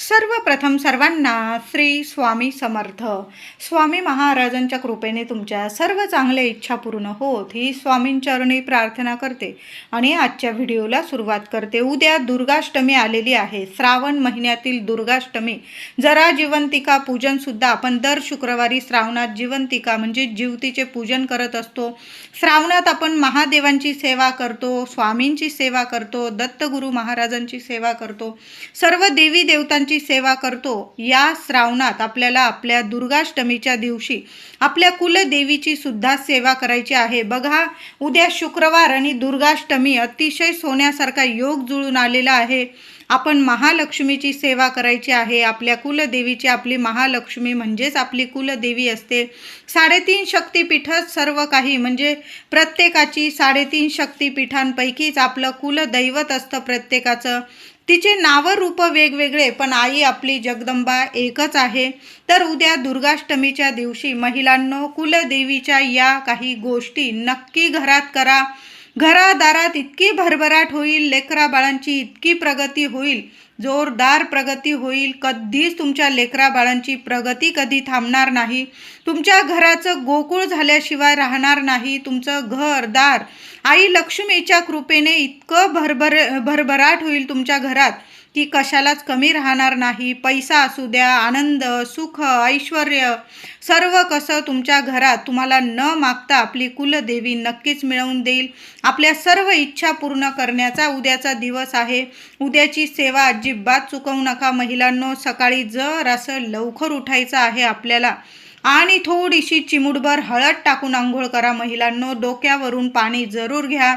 सर्वप्रथम सर्वांना श्री स्वामी समर्थ. स्वामी महाराजांच्या कृपेने तुमच्या सर्व चांगल्या इच्छा पूर्ण होत ही स्वामींचरणी प्रार्थना करते आणि आजच्या व्हिडिओला सुरुवात करते. उद्या दुर्गाष्टमी आलेली आहे. श्रावण महिन्यातील दुर्गाष्टमी. जरा जिवंतिका पूजनसुद्धा आपण दर शुक्रवारी श्रावणात जिवंतिका म्हणजे जीवतीचे पूजन करत असतो. श्रावणात आपण महादेवांची सेवा करतो स्वामींची सेवा करतो दत्तगुरू महाराजांची सेवा करतो. सर्व देवी देवतांची सेवा करतो या श्रावणात आपल्याला आपल्या दुर्गाष्टमीच्या दिवशी आपल्या कुलदेवीची सुद्धा सेवा करायची आहे. बघा उद्या शुक्रवार आणि दुर्गाष्टमी अतिशय सोन्यासारखा योग जुळून आलेला आहे. आपण महालक्ष्मीची सेवा करायची आहे. आपल्या कुलदेवीची आपली महालक्ष्मी म्हणजेच आपली कुलदेवी असते. साडेतीन शक्तीपीठं सर्व काही म्हणजे प्रत्येकाची साडेतीन शक्तीपीठांपैकीच आपलं कुलदैवत असतं प्रत्येकाचं. तिचे नावं रूप वेगवेगळे पण आई आपली जगदंबा एकच आहे. तर उद्या दुर्गाष्टमीच्या दिवशी महिलांनो कुलदेवीच्या या काही गोष्टी नक्की घरात करा. घरादारात इतकी भरभराट होईल लेकरा बाळांची इतकी प्रगती होईल जोरदार प्रगती होईल. कधीच तुमच्या लेकरा बाळांची प्रगती कधी थांबणार नाही. तुमच्या घराचं गोकुळ झाल्याशिवाय राहणार नाही. तुमचं घर दार आई लक्ष्मीच्या कृपेने इतकं भरभर भरभराट होईल तुमच्या घरात. की कशालाच कमी राहणार नाही. पैसा असू द्या आनंद सुख ऐश्वर सर्व कसं तुमच्या घरात तुम्हाला न मागता आपली कुलदेवी नक्कीच मिळवून देईल. आपल्या सर्व इच्छा पूर्ण करण्याचा उद्याचा दिवस आहे. उद्याची सेवा अजिबात चुकवू नका. महिलांनो सकाळी जर असं लवकर उठायचं आहे आपल्याला आणि थोडीशी चिमुडभर हळद टाकून आंघोळ करा महिलांनो डोक्यावरून पाणी जरूर घ्या.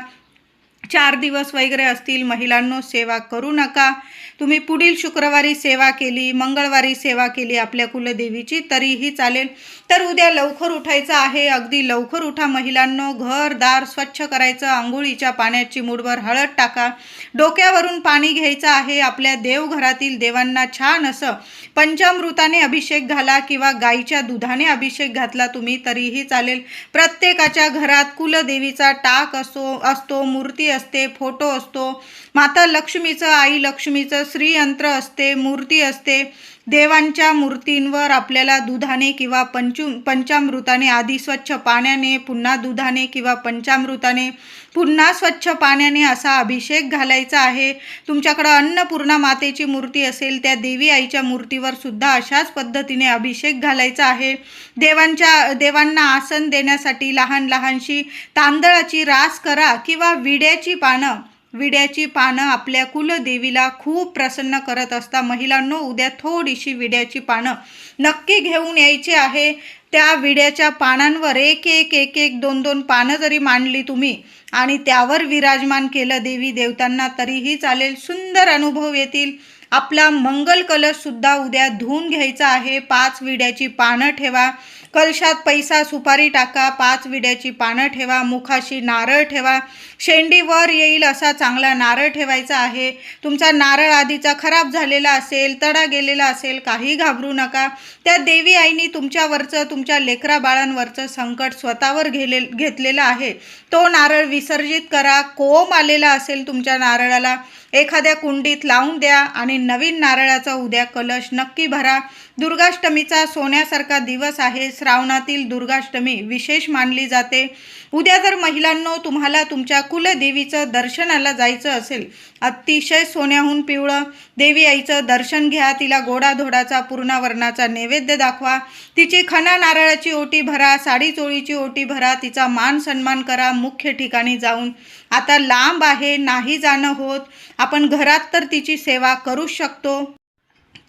चार दिवस वगैरे असतील महिलांनो सेवा करू नका. तुम्ही पुढील शुक्रवारी सेवा केली मंगळवारी सेवा केली आपल्या कुलदेवीची तरीही चालेल. तर उद्या लवकर उठायचं आहे. अगदी लवकर उठा महिलांनो. घर दार स्वच्छ करायचं. आंघोळीच्या पाण्याची मूडवर हळद टाका. डोक्यावरून पाणी घ्यायचं आहे. आपल्या देवघरातील देवांना छान असं पंचामृताने अभिषेक घाला किंवा गाईच्या दुधाने अभिषेक घातला तुम्ही तरीही चालेल. प्रत्येकाच्या घरात कुलदेवीचा टाक असो असतो मूर्ती असते फोटो असतो. माता लक्ष्मीचं आई लक्ष्मीचं श्रीयंत्र असते मूर्ती असते. देवांच्या मूर्तींवर आपल्याला दुधाने किंवा पंचु पंचामृताने आधी स्वच्छ पाण्याने पुन्हा दुधाने किंवा पंचामृताने पुन्हा स्वच्छ पाण्याने असा अभिषेक घालायचा आहे. तुमच्याकडं अन्नपूर्णा मातेची मूर्ती असेल त्या देवी आईच्या मूर्तीवर सुद्धा अशाच पद्धतीने अभिषेक घालायचा आहे. देवांच्या देवांना आसन देण्यासाठी लहान लहानशी तांदळाची रास करा किंवा विड्याची पानं विड्याची पानं आपल्या कुलदेवीला खूप प्रसन्न करत असता. महिलांनो उद्या थोडीशी विड्याची पानं नक्की घेऊन यायची आहे. त्या विड्याच्या पानांवर एक एक एक एक दोन दोन पानं जरी मांडली तुम्ही आणि त्यावर विराजमान केलं देवी देवतांना तरीही चालेल सुंदर अनुभव येतील. आपला मंगल कलश सुद्धा उद्या धुवून घ्यायचा आहे. पाच विड्याची पानं ठेवा. कलशात पैसा सुपारी टाका. पाच विड्याची पानं ठेवा. मुखाशी नारळ ठेवा. शेंडीवर येईल असा चांगला नारळ ठेवायचा आहे. तुमचा नारळ आधीचा खराब झालेला असेल तडा गेलेला असेल काही घाबरू नका. त्या देवी आईनी तुमच्यावरचं तुमच्या लेकरा बाळांवरचं संकट स्वतःवर घेले घेतलेलं आहे. तो नारळ विसर्जित करा. कोम आलेला असेल तुमच्या नारळाला. एखाद्या कुंडीत लावून द्या आणि नवीन नारळाचा उद्या कलश नक्की भरा. दुर्गाष्टमीचा सोन्यासारखा दिवस आहे. श्रावणातील दुर्गाष्टमी विशेष मानली जाते. उद्या जर महिलांनो तुम्हाला तुमच्या कुलदेवीचं दर्शनाला जायचं असेल अतिशय सोन्याहून पिवळं. देवी आईचं दर्शन घ्या तिला गोडाधोडाचा पूर्णावरणाचा नैवेद्य दाखवा. तिची खना नारळाची ओटी भरा साडी चोळीची ओटी भरा तिचा मान सन्मान करा मुख्य ठिकाणी जाऊन. आता लांब आहे नाही जाणं होत. आपण घरात तर तिची सेवा करू शकतो.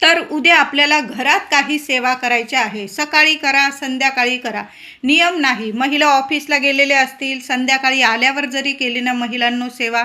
तर उद्या आपल्याला घरात काही सेवा करायची आहे. सकाळी करा संध्याकाळी करा. नियम नाही. महिला ऑफिसला गेलेल्या असतील संध्याकाळी आल्यावर जरी केली ना महिलांनो सेवा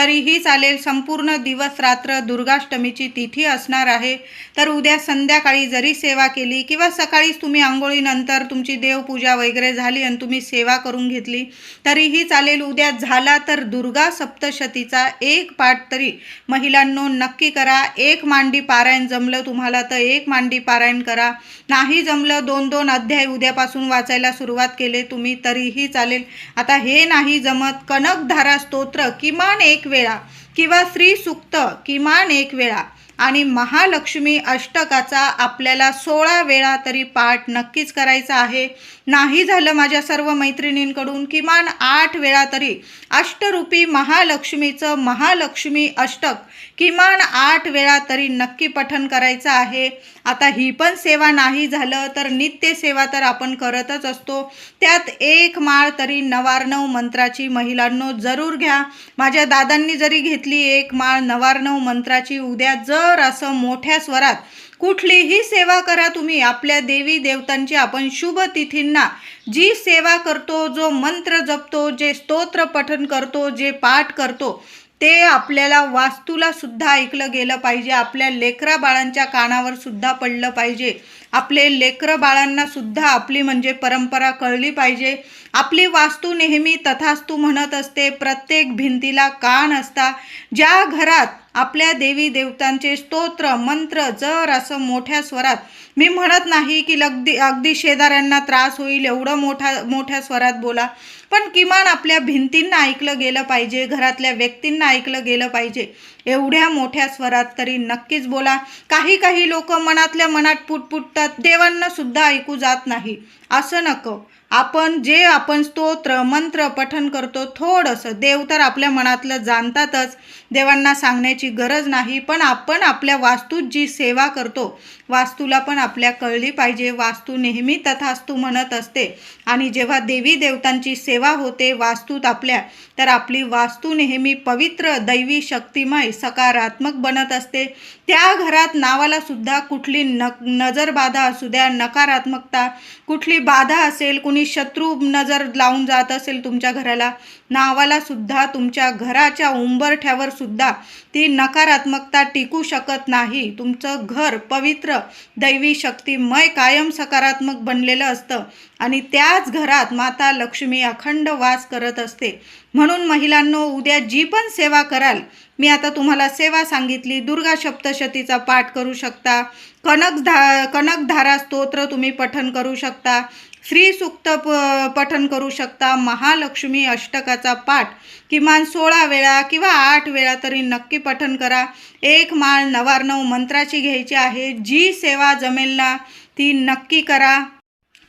तरीही चालेल. संपूर्ण दिवस रात्र दुर्गाष्टमीची तिथी असणार आहे. तर उद्या संध्याकाळी जरी सेवा केली किंवा सकाळीच तुम्ही आंघोळीनंतर तुमची देवपूजा वगैरे झाली आणि तुम्ही सेवा करून घेतली तरीही चालेल. उद्या झाला तर दुर्गा सप्तशतीचा एक पाठ तरी महिलांनो नक्की करा. एक मांडी पारायण जमलं तुम्हाला तर एक मांडी पारायण करा. नाही जमलं दोन दोन अध्याय उद्यापासून वाचायला सुरुवात केले तुम्ही तरीही चालेल. आता हे नाही जमत. कनकधारा स्तोत्र किमान एक वेळा किंवा स्त्री सुक्त किमान एक वेळा. आणि महालक्ष्मी अष्टकाचा आपल्याला सोळा वेळा तरी पाठ नक्कीच करायचा आहे. नाही झालं माझ्या सर्व मैत्रिणींकडून किमान आठ वेळा तरी अष्टरूपी महालक्ष्मीचं महालक्ष्मी अष्टक किमान आठ वेळा तरी नक्की पठन करायचं आहे. आता ही पण सेवा नाही झालं तर नित्य सेवा तर आपण करतच असतो. त्यात एक माळ तरी नवार्णव मंत्राची महिलांनो जरूर घ्या. माझ्या दादांनी जरी घेतली एक माळ नवार्णव मंत्राची उद्या जर असं मोठ्या स्वरात कुठलीही सेवा करा तुम्ही आपल्या देवी देवतांची आपण शुभ तिथींना जी सेवा करतो जो मंत्र जपतो जे स्तोत्र पठन करतो जे पाठ करतो ते आपल्याला वास्तूला सुद्धा ऐकलं गेलं पाहिजे आपल्या लेकरा बाळांच्या कानावर सुद्धा पडलं पाहिजे आपले लेकरं बाळांना सुद्धा आपली म्हणजे परंपरा कळली पाहिजे आपली वास्तू नेहमी तथास्तू म्हणत असते प्रत्येक भिंतीला कान असता ज्या घरात आपल्या देवी देवतांचे स्तोत्र मंत्र जर असं मोठ्या स्वरात. मी म्हणत नाही की अगदी अगदी शेजाऱ्यांना त्रास होईल एवढं मोठा मोठ्या स्वरात बोला. पण किमान आपल्या भिंतींना ऐकलं गेलं पाहिजे घरातल्या व्यक्तींना ऐकलं गेलं पाहिजे. एवढ्या मोठ्या स्वरात तरी नक्कीच बोला. काही काही लोक मनातल्या मनात पुटपुटतात देवांना सुद्धा ऐकू जात नाही. असं नको. आपण जे आपण स्तोत्र मंत्र पठन करतो थोडंसं. देव तर आपल्या मनातलं जाणतातच. देवांना सांगण्याची गरज नाही पण आपण आपल्या वास्तूत जी सेवा करतो वास्तूला पण आपल्या कळली पाहिजे. वास्तू नेहमी तथास्तू म्हणत असते. आणि जेव्हा देवी देवतांची सेवा होते वास्तूत आपल्या तर आपली वास्तू नेहमी पवित्र दैवी शक्तिमय सकारात्मक बनत असते. त्या घरात नावाला सुद्धा कुठली न नजरबाधा असू द्या नकारात्मकता कुठली बाधा असेल कुणी शत्रू नजर लावून जात असेल तुमच्या घराला नावाला सुद्धा तुमच्या घराच्या उंबरठ्यावर सुद्धा ती नकारात्मकता टिकू शकत नाही. तुमचं घर पवित्र दैवी शक्तिमय कायम सकारात्मक बनलेलं असतं आणि त्याच घरात माता लक्ष्मी अखंड वास करत असते. म्हणून महिलांनो उद्या जी पण सेवा कराल मी आता तुम्हाला सेवा सांगितली दुर्गा सप्तशतीचा पाठ करू शकता कनक धा कनकधारा स्तोत्र तुम्ही पठन करू शकता श्रीसूक्त प पठन करू शकता. महालक्ष्मी अष्टकाचा पाठ. किमान सोळा वेळा किंवा आठ वेळा तरी नक्की पठन करा. एक माळ नवार्णव मंत्राची घ्यायची आहे. जी सेवा जमेल ना ती नक्की करा.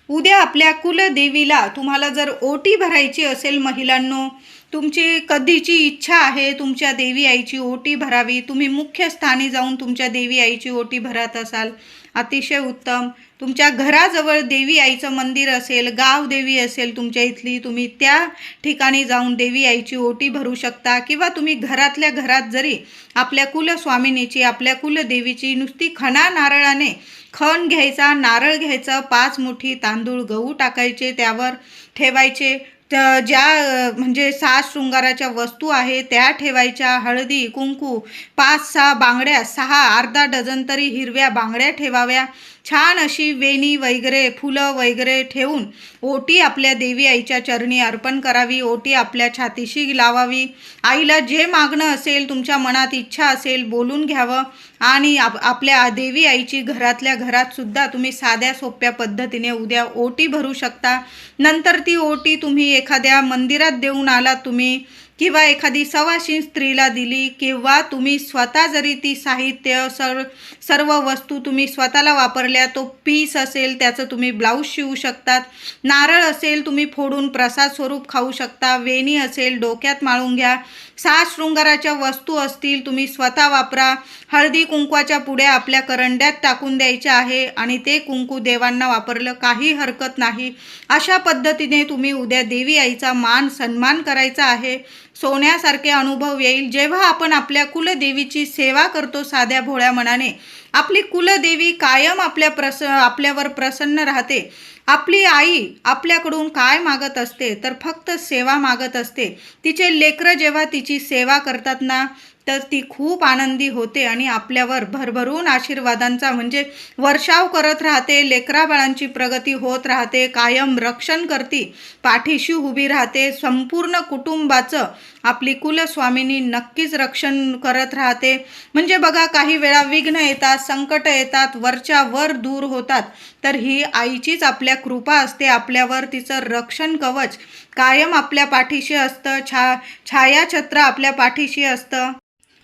उद्या आपल्या कुलदेवीला तुम्हाला जर ओटी भरायची असेल महिलांनो तुमची कधीची इच्छा आहे तुमच्या देवी आईची ओटी भरावी तुम्ही मुख्य स्थानी जाऊन तुमच्या देवी आईची ओटी भरत असाल. अतिशय उत्तम. तुमच्या घराजवळ देवी आईचं मंदिर असेल गाव देवी असेल तुमच्या इथली तुम्ही त्या ठिकाणी जाऊन देवी आईची ओटी भरू शकता. किंवा तुम्ही घरातल्या घरात जरी आपल्या कुलस्वामिनीची आपल्या कुलदेवीची नुसती खणा नारळाने खण घ्यायचा नारळ घ्यायचं पाच मुठी तांदूळ गहू टाकायचे त्यावर ठेवायचे त्या ज्या म्हणजे सहा शृंगाराच्या वस्तू आहे त्या ठेवायच्या. हळदी कुंकू पाच सहा बांगड्या सहा अर्धा डझन तरी हिरव्या बांगड्या ठेवाव्या. छान अशी वेणी वगैरे फुलं वगैरे ठेवून ओटी आपल्या देवी आईच्या चरणी अर्पण करावी. ओटी आपल्या छातीशी लावावी. आईला जे मागणं असेल तुमच्या मनात इच्छा असेल बोलून घ्यावं. आणि आप आपल्या देवी आईची घरातल्या घरातसुद्धा तुम्ही साध्या सोप्या पद्धतीने उद्या ओटी भरू शकता. नंतर ती ओटी तुम्ही एखाद्या मंदिरात देऊन आलात तुम्ही किंवा एखादी सवाशीन स्त्रीला दिली किंवा तुम्ही स्वतः जरी ती साहित्य सर सर्व वस्तू तुम्ही स्वतःला वापरल्या तो पीस असेल त्याचं तुम्ही ब्लाऊज शिवू शकतात. नारळ असेल तुम्ही फोडून प्रसाद स्वरूप खाऊ शकता. वेणी असेल डोक्यात माळून घ्या. सात शृंगाराच्या वस्तू असतील तुम्ही स्वतः वापरा. हळदी कुंकवाच्या पुढे आपल्या करंड्यात टाकून द्यायच्या आहे आणि ते कुंकू देवांना वापरलं काही हरकत नाही. अशा पद्धतीने तुम्ही उद्या देवी आईचा मान सन्मान करायचा आहे. सोन्यासारखे अनुभव येईल. जेव्हा आपण आपल्या कुलदेवीची सेवा करतो साध्या भोळ्या मनाने आपली कुलदेवी कायम आपल्या प्रस आपल्यावर प्रसन्न राहते. आपली आई आपल्याकडून काय मागत असते तर फक्त सेवा मागत असते. तिचे लेकरं जेव्हा तिची सेवा करतात ना तर ती खूप आनंदी होते आणि आपल्यावर भरभरून आशीर्वादांचा म्हणजे वर्षाव करत राहते लेकराबाळांची प्रगती होत राहते कायम रक्षण करती पाठीशी उभी राहते संपूर्ण कुटुंबाचं आपली कुलस्वामिनी नक्कीच रक्षण करत राहते. म्हणजे बघा काही वेळा विघ्न येतात संकट येतात वरच्या वर दूर होतात तर ही आईचीच आपल्या कृपा असते आपल्यावर तिचं रक्षण कवच. कायम आपल्या पाठीशी असतं छा छायाछत्र आपल्या पाठीशी असतं.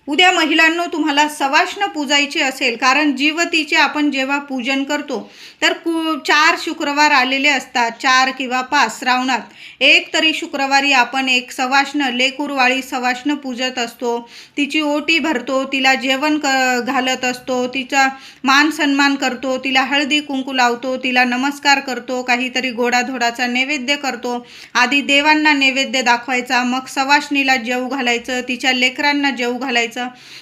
उद्या महिलांनो तुम्हाला सवाष्ण पूजायची असेल कारण जीवतीचे आपण जेव्हा पूजन करतो तर कु चार शुक्रवार आलेले असतात चार किंवा पाच श्रावणात. एक तरी शुक्रवारी आपण एक सवाष्ण लेकूरवाळी सवाष्ण पूजत असतो. तिची ओटी भरतो तिला जेवण क घालत असतो तिचा मान सन्मान करतो तिला हळदी कुंकू लावतो तिला नमस्कार करतो काहीतरी गोडाधोडाचा नैवेद्य करतो. आधी देवांना नैवेद्य दाखवायचा मग सवाष्णीला जेव घालायचं तिच्या लेकरांना जेव घालायचं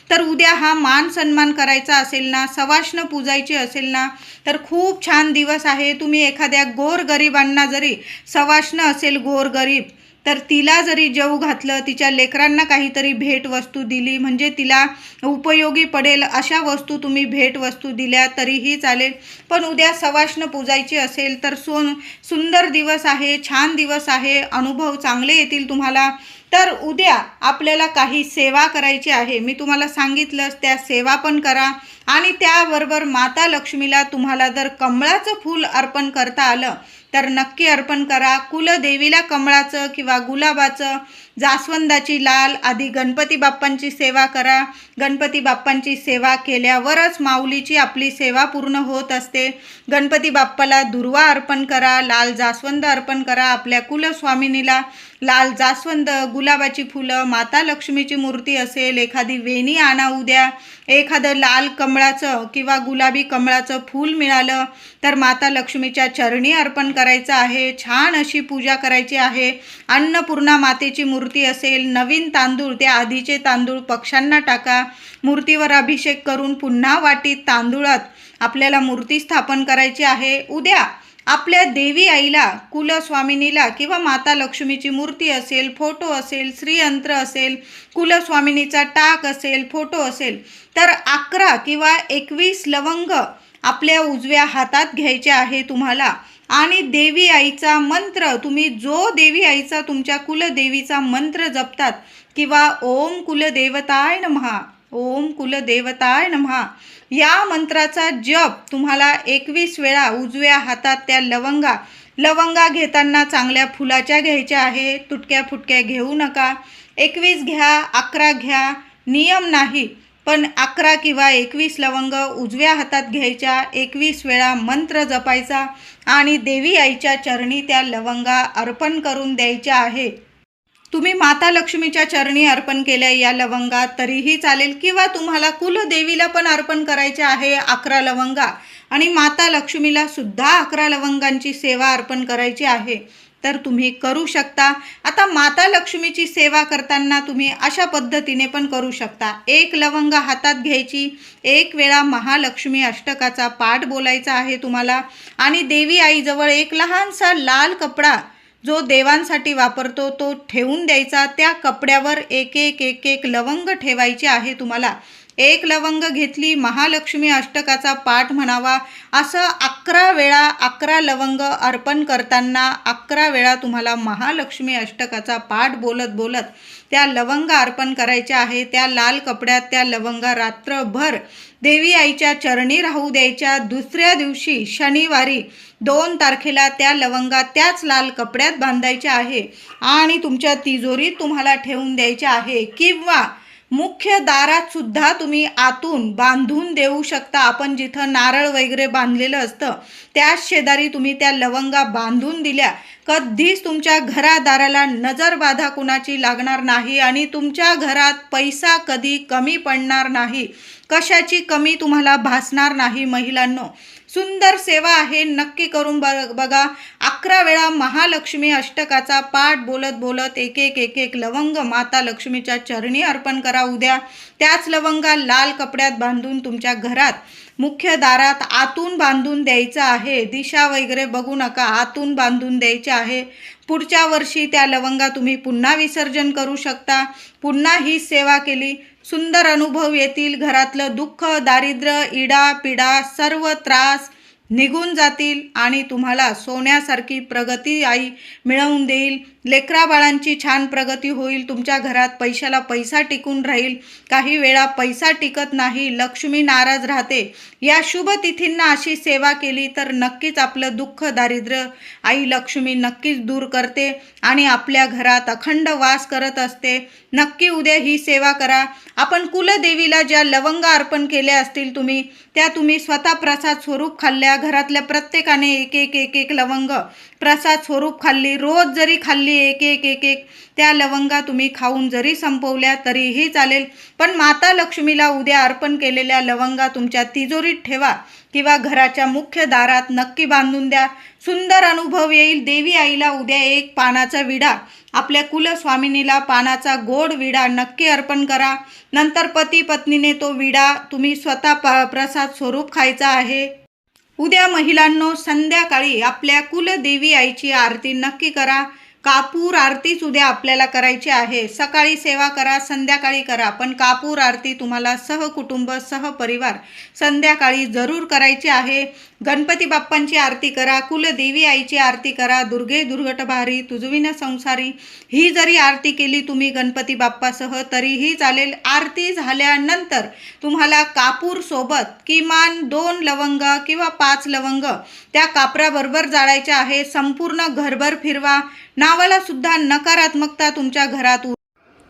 तर उद्या हा मान सन्मान करायचा असेल ना सवाष्ण पूजायची असेल ना तर खूप छान दिवस आहे. तुम्ही एखाद्या गोरगरिबांना जरी सवाष्ण असेल गोरगरीब तर तिला जरी जेऊ घातलं तिच्या लेकरांना काहीतरी भेटवस्तू दिली म्हणजे तिला उपयोगी पडेल अशा वस्तू तुम्ही भेटवस्तू दिल्या तरीही चालेल. पण उद्या सवाष्ण पूजायची असेल तर सोन सुंदर दिवस आहे छान दिवस आहे अनुभव चांगले येतील तुम्हाला. तर उद्या आपल्याला काही सेवा करायची आहे. मी तुम्हाला सांगितलंच त्या सेवा पण करा आणि त्याबरोबर माता लक्ष्मीला तुम्हाला जर कमळाचं फूल अर्पण करता आलं तर नक्की अर्पण करा. कुलदेवीला कमळाचं किंवा गुलाबाचं जास्वंदाची लाल आधी गणपती बाप्पांची सेवा करा. गणपती बाप्पांची सेवा केल्यावरच माऊलीची आपली सेवा पूर्ण होत असते. गणपती बाप्पाला दुर्वा अर्पण करा लाल जास्वंद अर्पण करा आपल्या कुलस्वामिनीला. लाल जास्वंद गुलाबाची फुलं माता लक्ष्मीची मूर्ती असेल एखादी वेणी आणा उद्या एखादं लाल कमळाचं किंवा गुलाबी कमळाचं फूल मिळालं तर माता लक्ष्मीच्या चरणी अर्पण करायचं आहे. छान अशी पूजा करायची आहे. अन्नपूर्णा मातेची मूर्ती मूर्ती असेल नवीन तांदूळ त्या आधीचे तांदूळ पक्ष्यांना टाका मूर्तीवर अभिषेक करून पुन्हा वाटीत तांदूळात आपल्याला मूर्ती स्थापन करायची आहे. उद्या आपल्या देवी आईला कुलस्वामिनीला किंवा माता लक्ष्मीची मूर्ती असेल फोटो असेल श्रीयंत्र असेल कुलस्वामिनीचा टाक असेल फोटो असेल तर अकरा किंवा एकवीस लवंग आपल्या उजव्या हातात घ्यायचे आहे तुम्हाला. आणि देवी आईचा मंत्र तुम्ही जो देवी आईचा तुमच्या कुलदेवीचा मंत्र जपतात किंवा ओम कुलदेवताय नमहा ओम कुलदेवताय नमहा या मंत्राचा जप तुम्हाला एकवीस वेळा उजव्या हातात त्या लवंगा लवंगा घेताना चांगल्या फुलाच्या घ्यायच्या आहे तुटक्या फुटक्या घेऊ नका एकवीस घ्या अकरा घ्या नियम नाही. पण अकरा किंवा एकवीस लवंग उजव्या हातात घ्यायच्या एकवीस वेळा मंत्र जपायचा आणि देवी आईच्या चरणी त्या लवंगा अर्पण करून द्यायच्या आहे. तुम्ही माता लक्ष्मीच्या चरणी अर्पण केल्या या लवंगा तरीही चालेल किंवा तुम्हाला कुलदेवीला पण अर्पण करायच्या आहे अकरा लवंगा. आणि माता लक्ष्मीला सुद्धा अकरा लवंगांची सेवा अर्पण करायची आहे. तर तुम्ही करू शकता. आता माता लक्ष्मीची सेवा करताना तुम्ही अशा पद्धतीने पण करू शकता. एक लवंग हातात घ्यायची. एक वेळा महालक्ष्मी अष्टकाचा पाठ बोलायचा आहे तुम्हाला. आणि देवी आईजवळ एक लहानसा लाल कपडा जो देवांसाठी वापरतो तो ठेवून द्यायचा. त्या कपड्यावर एक एक एक एक लवंग ठेवायचे आहे तुम्हाला. एक लवंग घेतली महालक्ष्मी अष्टकाचा पाठ म्हणावा. असं अकरा वेळा अकरा लवंग अर्पण करताना अकरा वेळा तुम्हाला महालक्ष्मी अष्टकाचा पाठ बोलत बोलत त्या लवंग अर्पण करायच्या आहे. त्या लाल कपड्यात त्या लवंगा रात्रभर देवी आईच्या चरणी राहू द्यायच्या. दुसऱ्या दिवशी शनिवारी दोन तारखेला त्या लवंगा त्याच लाल कपड्यात बांधायच्या आहे आणि तुमच्या तिजोरीत तुम्हाला ठेवून द्यायच्या आहे. किंवा मुख्य दारात सुद्धा तुम्ही आतून बांधून देऊ शकता. आपण जिथं नारळ वगैरे बांधलेलं असतं त्याच शेजारी तुम्ही त्या लवंगा बांधून दिल्या. कधीच तुमच्या घरादाराला नजरबाधा कुणाची लागणार नाही आणि तुमच्या घरात पैसा कधी कमी पडणार नाही. कशाची कमी तुम्हाला भासणार नाही महिलांनो? सुंदर सेवा आहे. नक्की करून ब बघा. अकरा वेळा महालक्ष्मी अष्टकाचा पाठ बोलत बोलत एक एक एक एक लवंग माता लक्ष्मीच्या चरणी अर्पण करा उद्या. त्याच लवंगा लाल कपड्यात बांधून तुमच्या घरात मुख्य दारात आतून बांधून द्यायचं आहे. दिशा वगैरे बघू नका. आतून बांधून द्यायचे आहे. पुढच्या वर्षी त्या लवंगा तुम्ही पुन्हा विसर्जन करू शकता. पुन्हा ही सेवा केली. सुंदर अनुभव येतील. घरातलं दुःख दारिद्र्य इडा पिडा सर्व त्रास निघून जातील आणि तुम्हाला सोन्यासारखी प्रगती आई मिळवून देईल. लेकरा बाळांची छान प्रगती होईल तुमच्या घरात पैशाला पैसा टिकून राहील काही वेळा पैसा टिकत नाही लक्ष्मी नाराज राहते. या शुभ तिथींना अशी सेवा केली तर नक्कीच आपलं दुःख दारिद्र्य आई लक्ष्मी नक्कीच दूर करते आणि आपल्या घरात अखंड वास करत असते. नक्की उद्या ही सेवा करा. आपण कुलदेवीला ज्या लवंगा अर्पण केल्या असतील तुम्ही त्या तुम्ही स्वतः प्रसाद स्वरूप खाल्ल्या घरातल्या प्रत्येकाने एक एक एक एक लवंग प्रसाद स्वरूप खाल्ली रोज जरी खाल्ली एक एक एक एक त्या लवंगा तुम्ही खाऊन जरी संपवल्या तरीही चालेल. पण माता लक्ष्मीला उद्या अर्पण केलेल्या लवंगा तुमच्या तिजोरीत ठेवा किंवा घराच्या मुख्य दारात नक्की बांधून द्या. सुंदर अनुभव येईल. देवी आईला उद्या एक पानाचा विडा. आपल्या कुलस्वामिनीला पानाचा गोड विडा नक्की अर्पण करा. नंतर पती पत्नीने तो विडा तुम्ही स्वतः प प्रसाद स्वरूप खायचा आहे. उद्या महिलांनो संध्याकाळी आपल्या कुलदेवी आईची आरती नक्की करा. कापूर आरतीच उद्या आपल्याला करायची आहे. सकाळी सेवा करा संध्याकाळी करा. पण कापूर आरती तुम्हाला सहकुटुंब सहपरिवार संध्याकाळी जरूर करायची आहे. गणपती बाप्पांची आरती करा कुलदेवी आईची आरती करा दुर्गे दुर्घटभारी तुझविन संसारी. ही जरी आरती केली तुम्ही गणपती बाप्पासह तरीही चालेल आरती झाल्यानंतर तुम्हाला कापूरसोबत किमान दोन लवंग किंवा पाच लवंग त्या कापराबरोबर जाळायच्या आहे. संपूर्ण घरभर फिरवा. नावाला सुद्धा नकारात्मकता तुमच्या घरात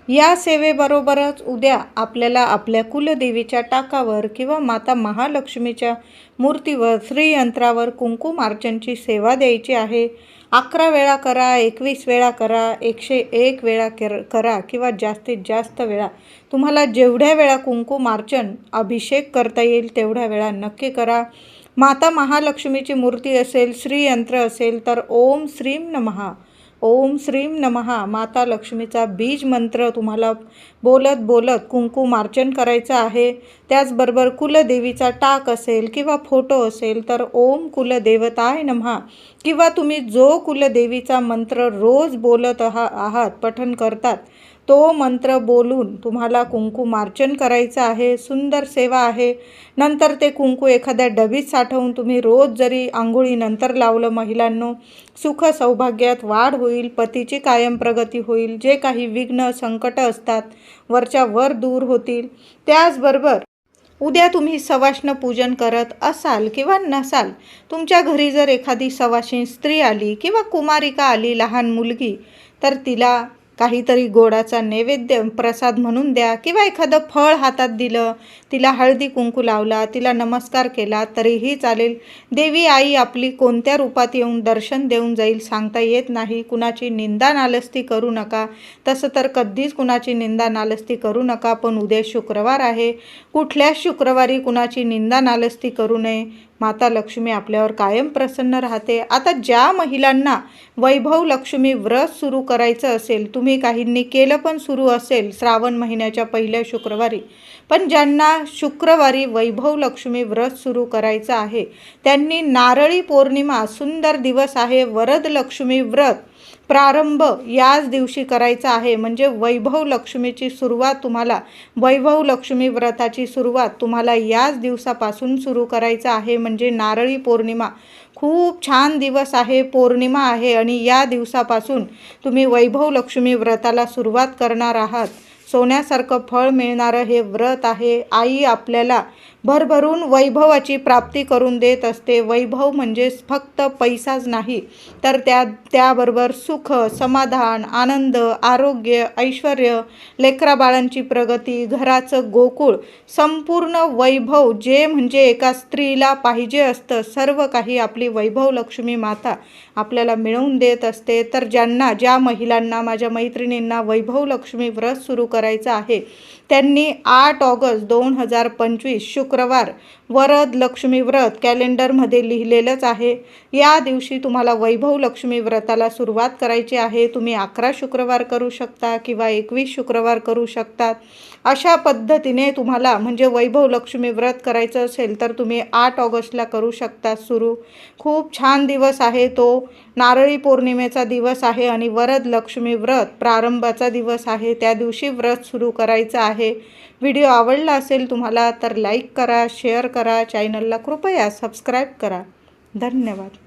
या सेवेबरोबरच उद्या आपल्याला आपल्या कुलदेवीच्या टाकावर किंवा माता महालक्ष्मीच्या मूर्तीवर श्रीयंत्रावर कुंकुम अर्चनची सेवा द्यायची आहे. अकरा वेळा करा एकवीस वेळा करा एकशे एक वेळा कर करा किंवा जास्तीत जास्त वेळा. तुम्हाला जेवढ्या वेळा कुंकुम अर्चन अभिषेक करता येईल तेवढ्या वेळा नक्की करा. माता महालक्ष्मीची मूर्ती असेल श्रीयंत्र असेल तर ओम श्रीम नमहा ओम श्रीम नमहा माता लक्ष्मीचा बीज मंत्र तुम्हाला बोलत बोलत कुंकू मार्चन करायचं आहे. त्याचबरोबर कुलदेवीचा टाक असेल किंवा फोटो असेल तर ओम कुलदेवताय नमहा किंवा तुम्ही जो कुलदेवीचा मंत्र रोज बोलत आहा आहात पठन करतात तो मंत्र बोलून तुम्हाला कुंकू मार्चन करायचं आहे सुंदर सेवा आहे. नंतर ते कुंकू एखाद्या डबीत साठवून तुम्ही रोज जरी आंघोळीनंतर लावलं महिलांनो सुख सौभाग्यात वाढ होईल पतीची कायम प्रगती होईल जे काही विघ्न संकट असतात वरच्या वर दूर होतील. त्याचबरोबर उद्या तुम्ही सवाष्ण पूजन करत असाल किंवा नसाल तुमच्या घरी जर एखादी सवाशीण स्त्री आली किंवा कुमारिका आली लहान मुलगी तर तिला काहीतरी गोडाचा नैवेद्य प्रसाद म्हणून द्या किंवा एखादं फळ हातात दिलं तिला हळदी कुंकू लावला तिला नमस्कार केला तरीही चालेल. देवी आई आपली कोणत्या रूपात येऊन दर्शन देऊन जाईल सांगता येत नाही. कुणाची निंदा नालस्ती करू नका. तसं तर कधीच कुणाची निंदा नालस्ती करू नका पण उद्या शुक्रवार आहे. कुठल्याच शुक्रवारी कुणाची निंदा नालस्ती करू नये. माता लक्ष्मी आपल्यावर कायम प्रसन्न राहते. आता ज्या महिलांना वैभव लक्ष्मी व्रत सुरू करायचं असेल तुम्ही काहींनी केलं पण सुरू असेल श्रावण महिन्याच्या पहिल्या शुक्रवारी. पण ज्यांना शुक्रवारी वैभव लक्ष्मी व्रत सुरू करायचं आहे. त्यांनी नारळी पौर्णिमा सुंदर दिवस आहे वरद लक्ष्मी व्रत प्रारंभ याच दिवशी करायचा आहे. म्हणजे वैभव लक्ष्मीची सुरुवात तुम्हाला वैभव लक्ष्मी व्रताची सुरुवात तुम्हाला याच दिवसापासून सुरू करायचं आहे. म्हणजे नारळी पौर्णिमा खूप छान दिवस आहे पौर्णिमा आहे आणि या दिवसापासून तुम्ही वैभव लक्ष्मी व्रताला सुरुवात करणार आहात. सोन्यासारखं फळ मिळणारं हे व्रत आहे. आई आपल्याला भरभरून वैभवाची प्राप्ती करून देत असते. वैभव म्हणजे फक्त पैसाच नाही तर त्या त्याबरोबर सुख समाधान आनंद आरोग्य ऐश्वर लेकरा बाळांची प्रगती घराचं गोकुळ संपूर्ण वैभव जे म्हणजे एका स्त्रीला पाहिजे असतं. सर्व काही आपली वैभव लक्ष्मी माता आपल्याला मिळवून देत असते तर ज्यांना ज्या महिलांना माझ्या मैत्रिणींना वैभव लक्ष्मी व्रत सुरू करायचं आहे त्यांनी आठ ऑगस्ट दोन हजार पंचवीस शुक्रवार वरद लक्ष्मी व्रत कॅलेंडरमध्ये लिहिलेलंच आहे. या दिवशी तुम्हाला वैभव लक्ष्मी व्रताला सुरुवात करायची आहे. तुम्ही अकरा शुक्रवार करू शकता किंवा एकवीस शुक्रवार करू शकतात अशा पद्धतीने तुम्हाला म्हणजे वैभव लक्ष्मी व्रत करायचं असेल तर तुम्ही आठ ऑगस्टला करू शकता सुरू. खूप छान दिवस आहे तो. नारळी पौर्णिमेचा दिवस आहे आणि वरद लक्ष्मी व्रत प्रारंभाचा दिवस आहे. त्या दिवशी व्रत सुरू करायचं आहे. व्हिडिओ आवडला असेल तुम्हाला तर लाईक करा शेअर करा चॅनलला कृपया सबस्क्राईब करा. धन्यवाद.